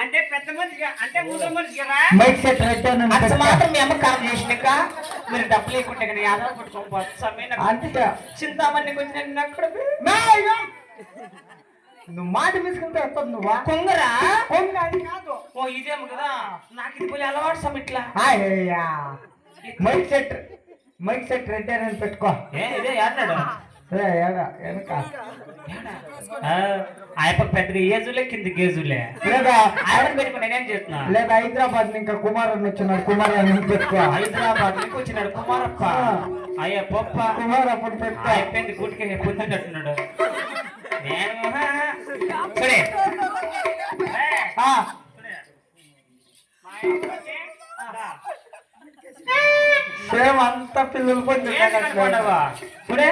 అంటే పెద్ద మనిషిగా అంటే ముసలి మనిషిగా మైక్ సెట్ పెట్టాను అంత మాత్రం మీ అమ్మ కారం చేసినాక మీరు డబ్బులు అక్కడ. నువ్వు మాట తీసుకుంటే వస్తుంది నువ్వా కొంగరా? కొంగ అది కాదు. ఓ ఇదేమో కదా. నాకు ఇది పోయి అలవాటు సమ ఇట్లా అయ్యా మైక్ సెట్. మైక్ సెట్ పెట్టానని పెట్టుకో. ఏ ఇదే ఏడాడు పెద్దగా ఏజులే కింద గేజులే లేదా? ఆయన పెట్టుకుని నేనేం చేస్తున్నా? లేదా హైదరాబాద్ ఇంకా కుమారన్ వచ్చినాడు పెట్టుకో? హైదరాబాద్ నుంచి వచ్చినాడు కుమారప్ప. అయ్యా పప్ప కుమార్ అప్పుడు పెట్టుకో. అయిపోయింది గుడికి పొందినట్టున్నాడు నేను. సేమ్ అంత పిల్లలు కనుక్కోండవా? చూడే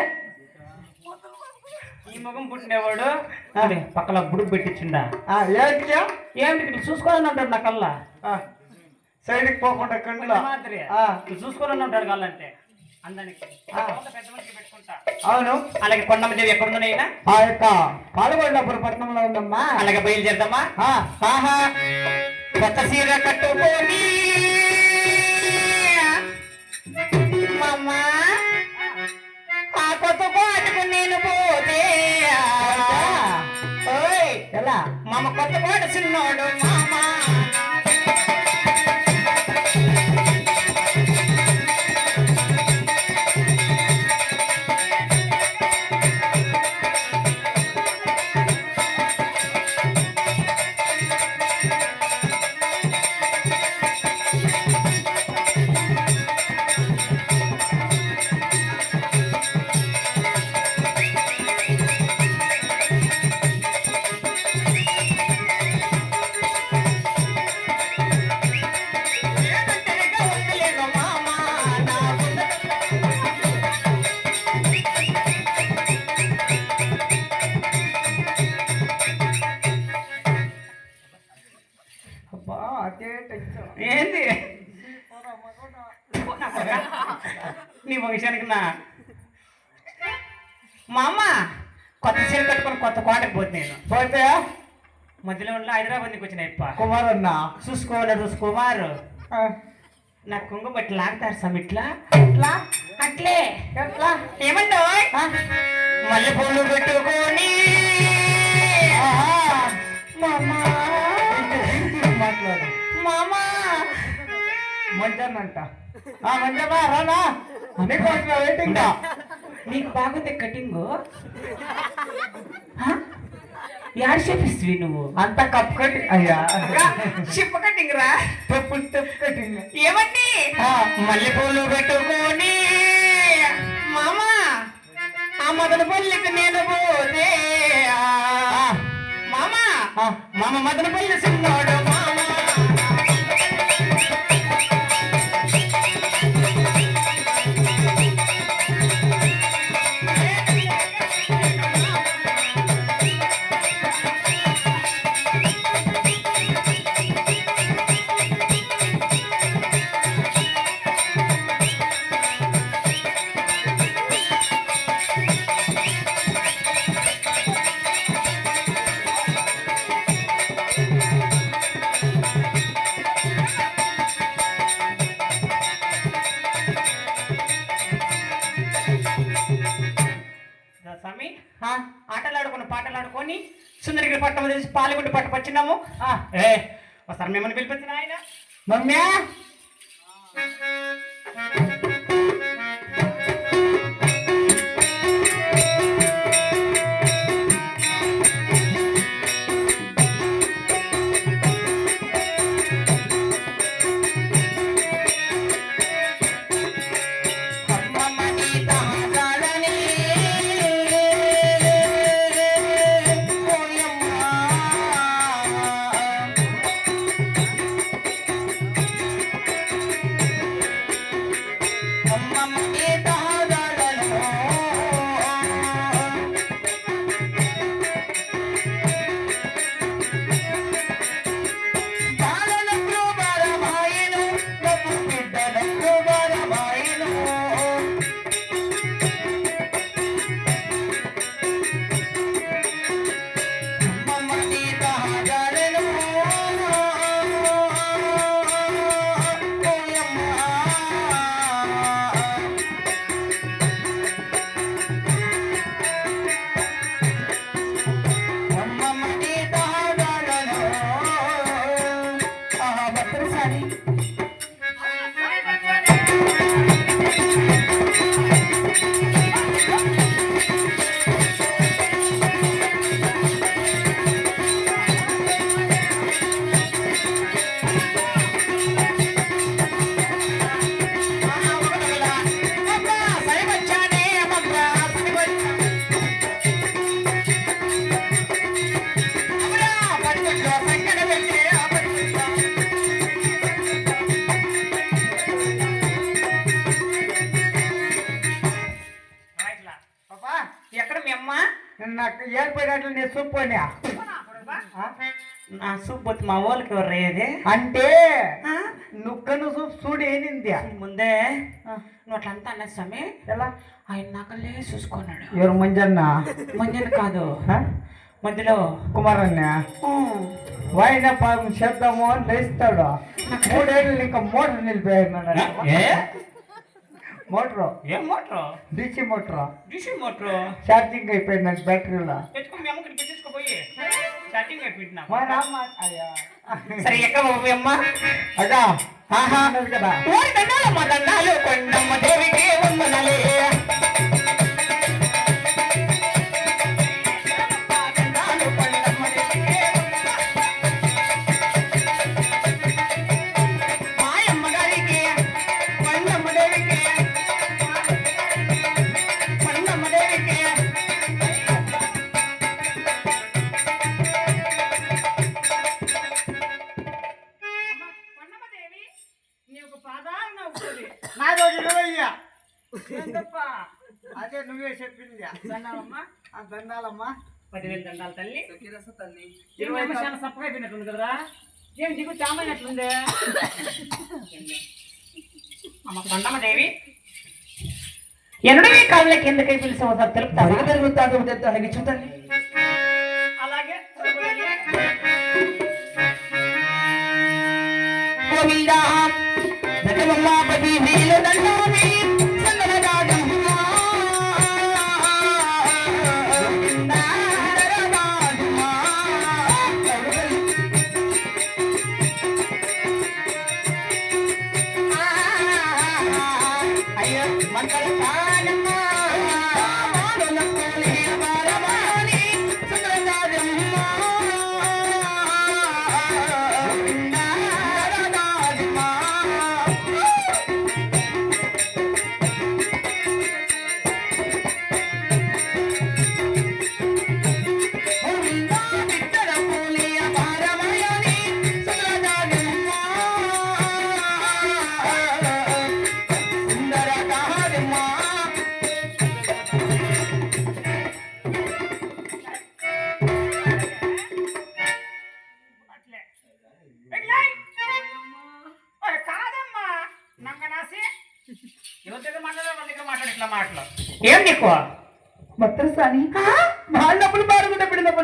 ఈ ముఖం పుట్టినవాడు అదే పక్కన బుడుగు పెట్టించిండా ఏంటి ఇట్లా చూసుకోవాలని అంటాడు నా కల్లా సైడ్కి పోకుండా కండ్లో మాదిరి చూసుకోవాలని ఉంటాడు కళ్ళంటే. అవును. అలాగే కొండమ్మ దేవి ఎక్కడ ఉందనైనా ఆ యొక్క పాల్గొండపురం పట్టణంలో ఉందమ్మా. అలాగే బయలుదేరదమ్మా. ఆహా. కొత్త సీర కట్టుకొని. ఆ కొత్త కోటకు నేను పోతే. ఓయ్ ఎలా? మామ కొత్త కోట చిన్నోడు మామ. వంశానికి నా మా అమ్మ కొత్త చీర కట్టుకొని కొత్త కోటకు పోతే నేను. పోతే? మధ్యలో ఉన్న హైదరాబాద్ నుంచి వచ్చిన ఇప్ప. కుమారన్న చూసుకోవాలి చూసుకోమారు ఆ, నా కుంగు బట్టి లాగుతారు సమిట్లా ఎట్లా? అట్లే. ఎట్లా? మల్లె పూలు పెట్టుకొని. మాట్లాడు. మామా. మంజానంట ఆ మంజమ్మా రానా? నీకు బాగుంది కటింగ్ యాడ్ చేపిస్తుంది నువ్వు? అంత కప్ కట్టి అయ్యా. చిప్ప కటింగ్ రా. టెప్పు టెప్ కట్టింగ్ ఏమండి? ఆ. మల్లె పూలు పెట్టుకొని. మామ ఆ మదన పల్లికి నేను పోతే. మామ. మామ మదన పల్లి సిన్నోడు మాట్లాడుకొని సుందరగిరి పట్టం తెలిసి పాలగుండి పట్టం వచ్చినాము ఏ ఒకసారి మిమ్మల్ని పిలిపించిన ఆయన మమ్మీ. ఏర్పడినట్లు నేను సూపోని నా సూప్ మా వాళ్ళకి ఎవరు అంటే నుక్కను సూప్ చూడు ఏనింది ముందే. నువ్వు అట్లా అంతా అన్న స్వామి? ఎలా? ఆయన నాకల్లే చూసుకున్నాడు. ఎవరు మంజన్న? మంజని కాదు? మధ్యలో కుమారన్న. వాయిన పాపం చేద్దాము అని లేస్తాడు. మూడేళ్ళు ఇంకా మోటార్ నిలిపోయాడు మోటార్? ఏం motor? DC motor? DC motor. Charging అయిపోయింది బ్యాటరీలో తెచ్చుకో మీ అమ్మకి పెట్టించుకోపోయి స్టార్టింగ్ అయిపోయింది మా అయ్యా. సరే ఎక్కడ బాబు అమ్మ? అదా? ఆహా కదా. దండాలమ్మ దండాలు కొండమ్మ దేవికి వందనాలే. తల్లి. ఇరవై నిమిషాలు సప్పగా అయిపోయినట్టుంది కదరా? ఏం దిగు చామైనట్లుంది అమ్మ కొండమ్మ దేవి. ఎన్నడూ కాళ్ళకి ఎందుకై పిలిచావు సార్ తెలుపుతావా జరుగుతాడు తనకి చూడండి. అలాగే గోవిందా జగమమ్మాపతి వీల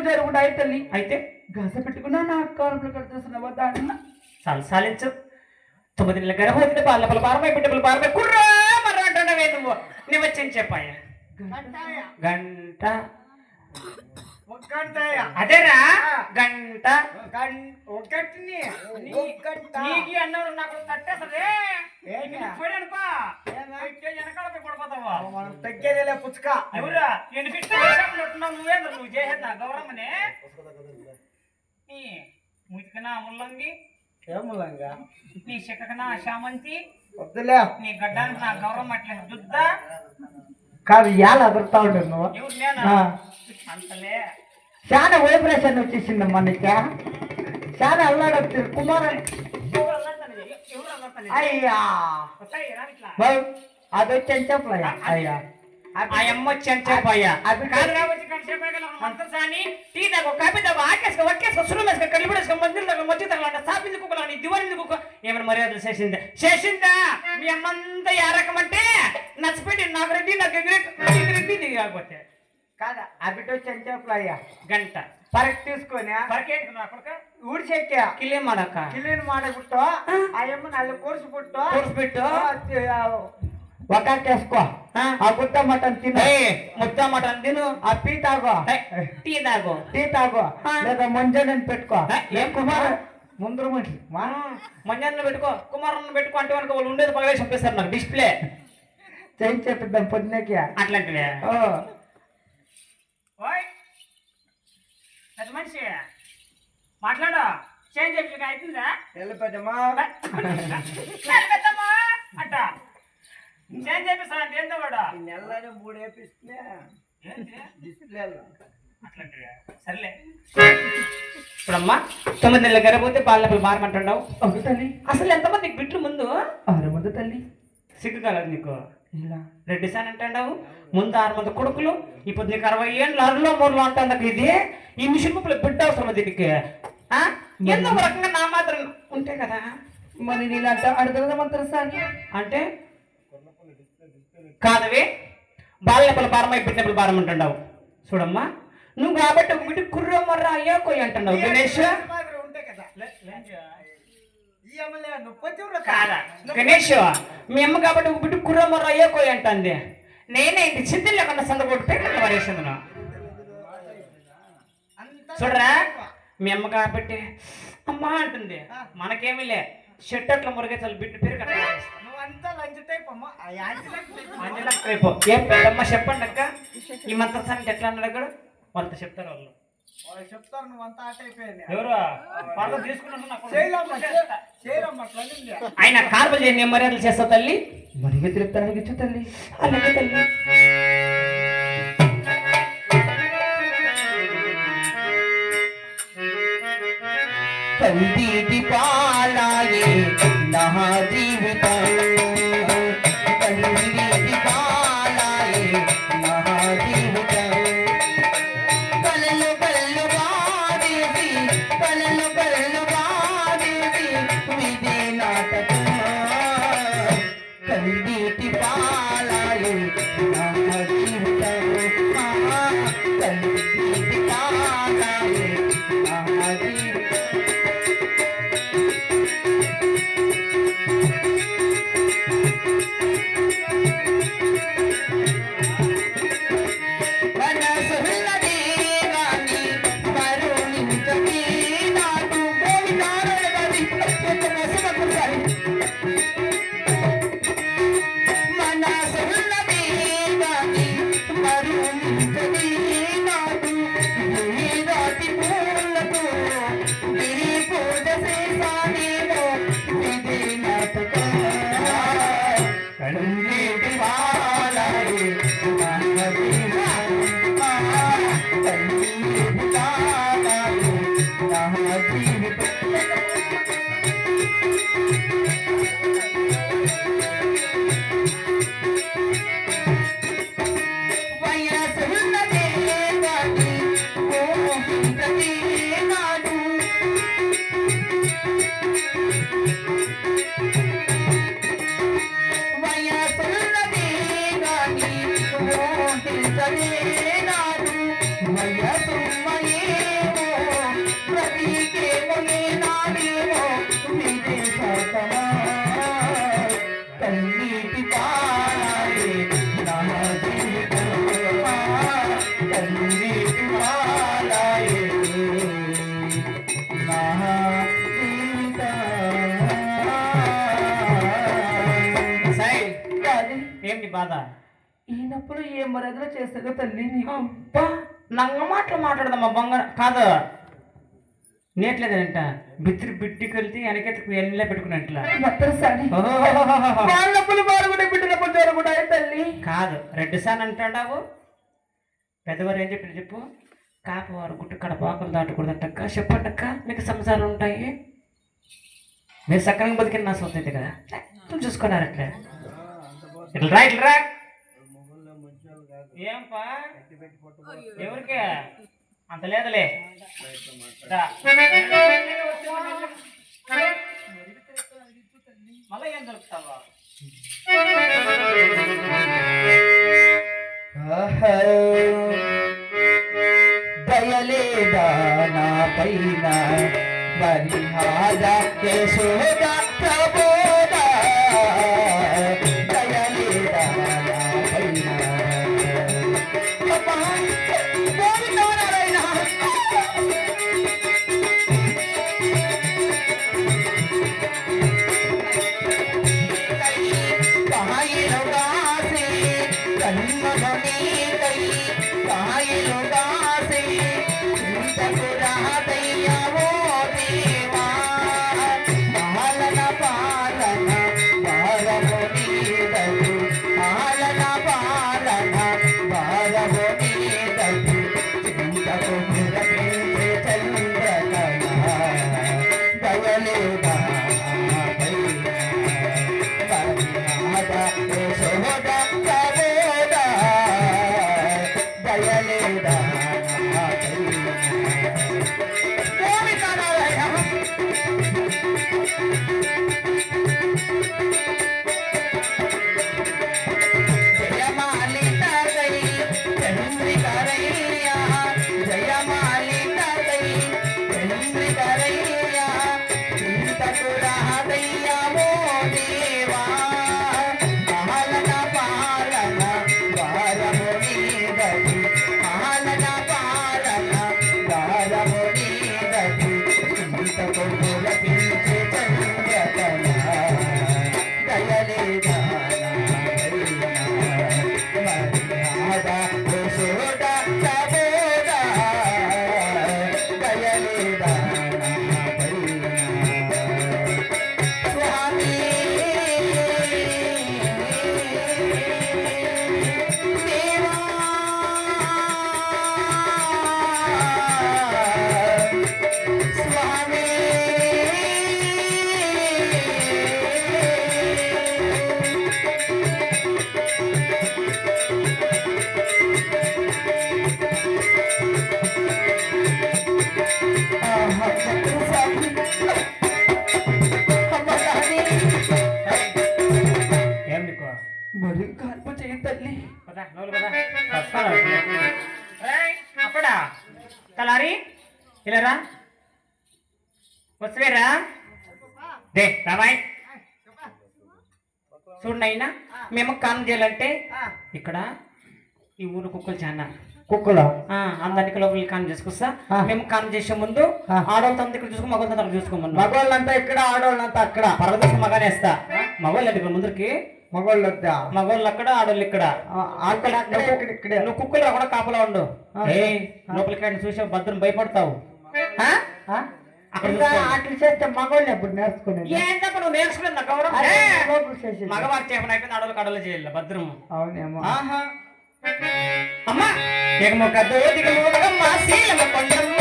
బారుగుంటే పిడినప్పుడు జరుగుండా అయితే తల్లి? అయితే గస పెట్టుకున్నా నా అక్కారంలో కడుతున్నావా దాన్ని చాలు సాలించు తొమ్మిది నెలల గర్భవతి బాలపల పారమై బిడ్డపల పారమై కుర్రా మర్ర అంటున్నావే నువ్వు. వచ్చి చెప్పాయ గంట. అదేరా? గంట. ఒకటిని నీకి అన్నారు నాకు తట్టేసరే ఏంటి? అనుకో ఇట్టే వెనకాల పోయి పడిపోతావా మనం తగ్గేదేలే పుచ్చుక. ఎవరా? నేను పిచ్చి నువ్వేంద్ర నువ్వు చేసేది గౌరమ్మనే నీ ముతికనా ముల్లంగి. నీ చెక్కకనా శామంతి వద్దులే. నీ గడ్డానికి నా గౌరవం అట్లా దుద్ద. కాదు ఇవాళ అదురుతా ఉంటుంది నువ్వు ఎవరు నేనా ఆ. అంతలే చాలా వైబ్రేషన్ వచ్చేసింది మనకి చాలా అల్లాడొచ్చు కుమార్ ఎవరు అల్లడతానే? ఎవరు అల్లడతానే? అయ్యా వస్తాయి రా ఇట్లా. బావ్, అది వచ్చి చెప్పలయ్యా అయ్యా అమ్మొచ్చి అంచేపోయా అది కాదు కాబట్టి కంటే టీ నాకు కాపీ దాకా ఆకేసుకో ఒక్కేసుకో సురమేసుకో కలిపిడేసుకో మందిరం దగ్గర మంచి తగలంట సాపింది కుక్కలు నీ దివాళింది కుక్క ఏమైనా మర్యాదలు చేసిందా? చేసిందా? అమ్మంతా ఏ రకం అంటే రెడ్డి నాకు కాకపోతే. కాదా? అబిటో చెంచేపులు అయ్యా గంట. పరక్ తీసుకొని పరకేసుకున్నా అక్కడ ఊడిచెక్క. కిలే మాడక కిలేని మాడబుట్టో అయ్యమ్మ నల్ల కూర్చుబుట్టో కూర్చుబిట్టు ಕೂರಿಸ್ಬಿಟ್ಟು? ಒಕ್ಕಾಕೇಸ್ಕೋ ಹಾ. ಆ ಗುದ್ದ ಮಟನ್ ತಿನ್ನು ముద్ద మటన్ తిను ఆ టీ తాగో టీ తాగు టీ తాగో హా. లేదా మంజానని పెట్టుకో హే, ఏం కుమార్ ముందర మనిషి మా మంజాన్ని పెట్టుకో కుమారుని పెట్టుకో అంటే వాళ్ళకి వాళ్ళు ఉండేది పగలే చంపేస్తారు నాకు డిస్ప్లే చేయి చెప్పిద్దాం పొద్దునకి అట్లాంటివే ఓ ఓయ్ పెద్ద మనిషి మాట్లాడు చేంజ్ చెప్పి అవుతుందా వెళ్ళిపోతామా సరే పెద్దమ్మా అంట చేంజ్ చేపిస్తా అంటే ఏందో వాడు నెలని మూడు వేపిస్తే? డిస్ప్లేలో. సర్లే. ఇప్పుడమ్మా తొమ్మిది నెలల గర్భపోతే పాలనప్పుడు మారమంటున్నావు అవును తల్లి. అసలు ఎంతమంది నీకు బిడ్లు ముందు? ఆరు మంది తల్లి. సిగ్గు కాలేదు నీకు. ఇలా రెడ్డి సాన్ అంటాడావు ముందు ఆరు మంది కొడుకులు ఇప్పుడు నీకు అరవై ఏళ్ళు అరలో మూడులో అంటాడు ఇది. ఈ మిషన్ ముప్పులు బిడ్డ అవసరం దీనికి? ఒక రకంగా నా మాత్రం ఉంటే కదా? మరి నేను అంటే అడగదామంటారు సార్? అంటే కాదవి? బాలనెప్పల భారం అయిపోయినప్పుడు భారం అంటున్నావు. చూడమ్మా నువ్వు కాబట్టి ఒక బిడ్డ కుర్ర మర్ర అయ్యా కొయ్యి అంటున్నావు గణేష్. కాదా. గణేష్ మీ అమ్మ కాబట్టి ఒక బిడ్డ కుర్ర మర్ర అయ్యా కొయ్యి అంటుంది. నేనే ఇంటి చింతలు లేకుండా సంద కొట్టి నా చూడరా మీ అమ్మ కాబట్టి అమ్మా అంటుంది. మనకేమీ లే. షెట్ అట్లా మురిగేసాలు బిడ్డ పేరు కట్ట లంచ్ టైప్ అమ్మ. ఏం చెప్పండి అక్క. ఈ మంత్రసానికి ఎట్లా అన్నాడు అక్కడ? వాళ్ళతో చెప్తారు వాళ్ళు. చెప్తారు ఎవరు. ఆయన కార్బల్ చేయని ఏం మర్యాదలు చేస్తావు తల్లి. మరి తిరుపుతానికి ఇచ్చు తల్లి. అలాగే తల్లి. కంటిటి కంటిటి ఏ మర్యాదలు చేస్తాగో తల్లి అబ్బా! నంగ మాటలు మాట్లాడదమ్మా బంగారం కాదు. నేట్లేదంట బిత్తిరి బిడ్డికి వెళ్తే వెనకెత్తుకు ఎన్నెలా పెట్టుకున్నట్ల భద్రసాని వాళ్ళప్పుడు వారు కూడా బిడ్డలప్పుడు జరుగుతాయి తల్లి. కాదు రెడ్డి సాన్ అంటాడావు. పెద్దవారు ఏం చెప్పారు చెప్పు? కాపు వారు గుట్టు కడ పాకలు దాటకూడదట్టక్క చెప్పండి అక్క మీకు సంసారాలు ఉంటాయి. మీరు సక్రంగా బతికిన నా సొంత కదా? నువ్వు చూసుకున్నారు అట్లా ఇట్లా రా ఇట్లా రా. ఏంపా? ఎవరికి? అంత లేదులే. మళ్ళా ఏం దొరుకుతావా? దయలేదా నా పైన? యశోద ప్రబోధ కలారి ఇలా రా వస్తువేరా? దే రాబాయ్ చూడండి అయినా మేము కామ్ చేయాలంటే ఇక్కడ ఈ ఊరు కుక్కలు చాలా కుక్కలు? ఆ, అందరికి లోపలికి కామ్ చేసుకొస్తా. మేము కామ్ చేసే ముందు. ఆడవాళ్ళతో ఇక్కడ చూసుకో మగవాళ్ళతో అక్కడ చూసుకోమన్నా మగవాళ్ళంతా ఇక్కడ ఆడవాళ్ళంతా అక్కడ. పరదశ మగానే వేస్తా మగవాళ్ళు ఇక్కడ ముందరికి మగవాళ్ళు వద్దా మగవాళ్ళు అక్కడ ఆడవాళ్ళు ఇక్కడ. నువ్వు కుక్కలు కూడా కాపలా ఉండు. లోపలికి చూసే భద్రం భయపడతావు. అట్లా చేస్తే మగవాళ్ళు ఎప్పుడు నేర్చుకునేది ఏంటప్ప నువ్వు గౌరవం. మగవారి చేపన అయిపోయింది ఆడవాళ్ళకి ఆడవాళ్ళు చేయాలి భద్రం అవునేమో. ఆహా. అమ్మా! శీలమ కొండమ్మ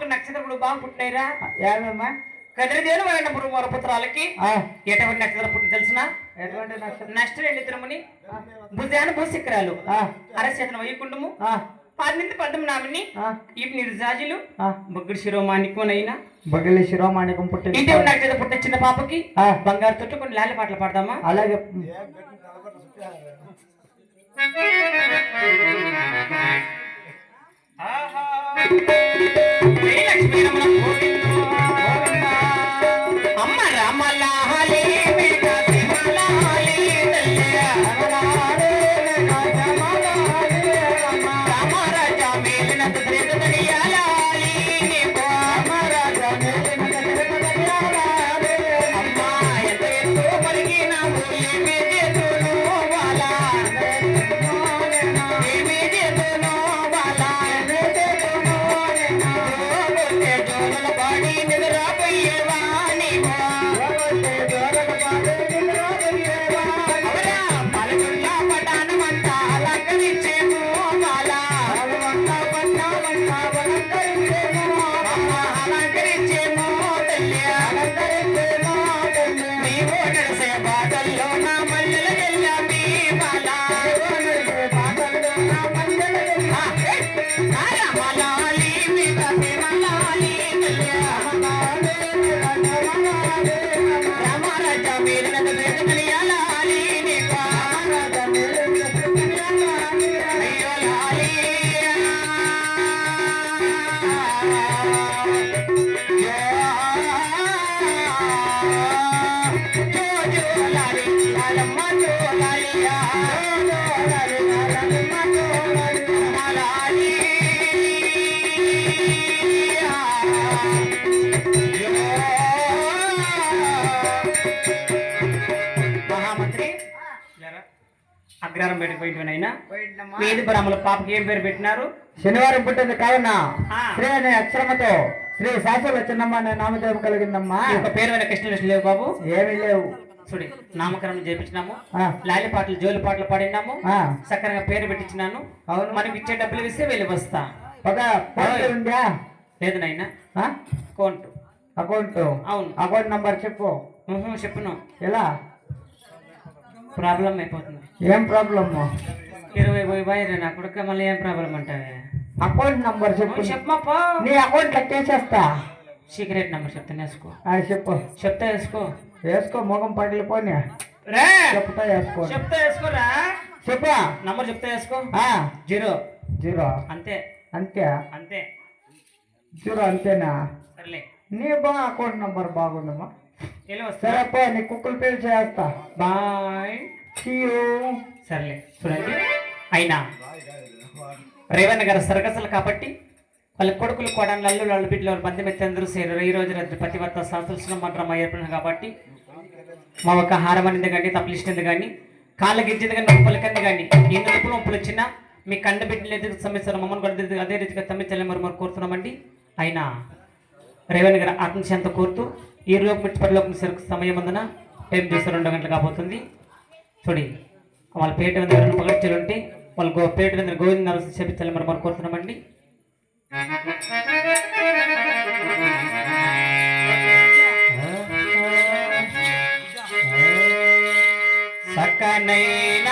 పాపకు నక్షత్రములు బాగా పుట్టినాయిరా ఏమమ్మా? కదిరిదేను వాళ్ళ వర పుత్రాలకి ఆ, ఎటువంటి నక్షత్రం పుట్టి తెలిసిన? ఎటువంటి నక్షత్రం? నష్టం ఎండి తిరుమని? భుజాన భూశిఖరాలు. ఆ, అరచేతన వైకుంఠము. ఆ, పన్నెండు పద్దెం నామిని ఇవి నిర్జాజులు. ఆ. బొగ్గుడు శిరోమానికోనైనా బగిలి శిరోమాణికం పుట్టింది. ఇంటి నక్షత్రం పుట్టిన చిన్న పాపకి ఆ. బంగారు తొట్టు కొన్ని లాలి పాటలు పాడదామా? అలాగే. శ్రీలక్ష్మీ రమణ గోవింద. అగ్రహారం బయటకు పోయింటున్నాయినా వేది బ్రాహ్మణ పాపకి ఏం పేరు పెట్టినారు? శనివారం పుట్టింది కావున. శ్రీ అనే అక్షరమతో శ్రీ శాసల చిన్నమ్మ అనే నామదేవం కలిగిందమ్మా. యొక్క పేరు అయిన కృష్ణ లేవు బాబు. ఏమీ లేవు. చూడి నామకరణం చేపించినాము. ఆ, లాలి పాటలు జోలి పాటలు పాడినాము. ఆ, సక్కరంగా పేరు పెట్టించినాను. అవును. మనకి ఇచ్చే డబ్బులు ఇస్తే వెళ్ళి వస్తా. ఒక లేదు నాయన? అకౌంట్. అకౌంట్. అవును. అకౌంట్ నంబర్ చెప్పు. ఉహు, చెప్పును. ఎలా? ప్రాబ్లం అయిపోతుంది. ఏం ప్రాబ్లమ్? ఇరవై పోయి బాయి నా కొడుకు మళ్ళీ ఏం ప్రాబ్లం అంటావే? అకౌంట్ నంబర్ చెప్పు. చెప్పమప్పా నీ అకౌంట్ లెక్కేసేస్తా సీక్రెట్ నెంబర్ చెప్తాను వేసుకో చెప్పు. చెప్తా వేసుకో వేసుకో మొగం పగిలిపోని రే! చెప్తా వేసుకో. చెప్తా వేసుకోరా చెప్పు. నంబర్ చెప్తా వేసుకో. జీరో. జీరో. అంతే. అంతే. అంతే. జీరో అంతేనా? సర్లే. నీ బా అకౌంట్ నంబర్ బాగుందమ్మా. సరేపా నీ కుక్కలు పేరు చేస్తా. బాయ్. సర్లే చూడండి. అయినా. రేవణ్ గారు సరగసలు కాబట్టి వాళ్ళ కొడుకులు కోడలు అల్లులు అల్లు బిడ్డలు వాళ్ళ బంధు మెత్తందరూ సేరు ఈ రోజు రాత్రి పతివర్త సంతోషం మంత్రం ఏర్పడిన కాబట్టి మా ఒక హారం అనేది కానీ తప్పలిస్తుంది కానీ కాళ్ళ గిజ్జింది కానీ నొప్పుల కింద కానీ ఎన్ని నొప్పులు నొప్పులు వచ్చినా మీ కండ బిడ్డలు ఎదురు సమస్యలు మమ్మల్ని కూడా అదే రీతిగా తమ్మించాలని మరి మరి కోరుతున్నామండి. అయినా. రేవణ్ గారి ఆత్మశాంత కోరుతూ ఈ లోపు పరిలోకం సరుకు సమయం అందున టైం చూస్తే రెండు గంటలు కాబోతుంది. చూడి వాళ్ళ పేట మీద ఎవరైనా పగడ్చలు వాళ్ళ గో పేట మీద గోవింద నరసింహ చేపించాలని మరి మనం కోరుతున్నామండి. సకనైనా